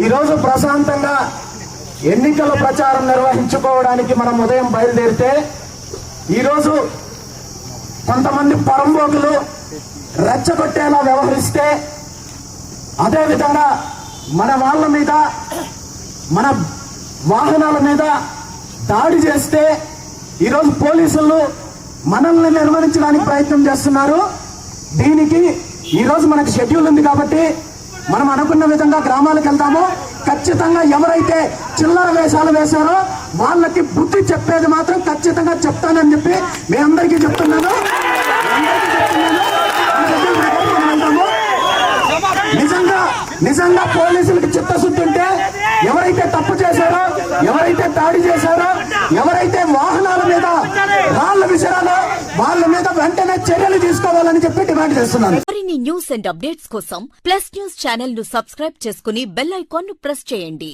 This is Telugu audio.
ఈరోజు ప్రశాంతంగా ఎన్నికల ప్రచారం నిర్వహించుకోవడానికి మనం ఉదయం బయలుదేరితే ఈరోజు కొంతమంది పరంబోకులు రెచ్చగొట్టేలా వ్యవహరిస్తే అదేవిధంగా మన వాళ్ళ మీద మన వాహనాల మీద దాడి చేస్తే ఈరోజు పోలీసులు మనల్ని నిర్వహించడానికి ప్రయత్నం చేస్తున్నారు. దీనికి ఈరోజు మనకు షెడ్యూల్ ఉంది కాబట్టి మనం అనుకున్న విధంగా గ్రామాలకు వెళ్తాము. ఖచ్చితంగా ఎవరైతే చిల్లర వేషాలు వేశారో వాళ్ళకి బుద్ధి చెప్పేది మాత్రం ఖచ్చితంగా చెప్తానని చెప్పి మీ అందరికీ చెప్తున్నాను. వెళ్తాము. నిజంగా నిజంగా పోలీసులకు చిత్తశుద్ధి ఉంటే ఎవరైతే తప్పు చేశారో ఎవరైతే దాడి చేశారో ఎవరైతే వాహనాల మీద రాళ్ళ విసిరాలో వాళ్ళ మీద వెంటనే చర్యలు తీసుకోవాలని చెప్పి డిమాండ్ చేస్తున్నాను. మరిన్ని న్యూస్ అండ్ అప్డేట్స్ కోసం ప్లస్ న్యూస్ ఛానల్ను సబ్స్క్రైబ్ చేసుకుని బెల్ ఐకాన్ను ప్రెస్ చేయండి.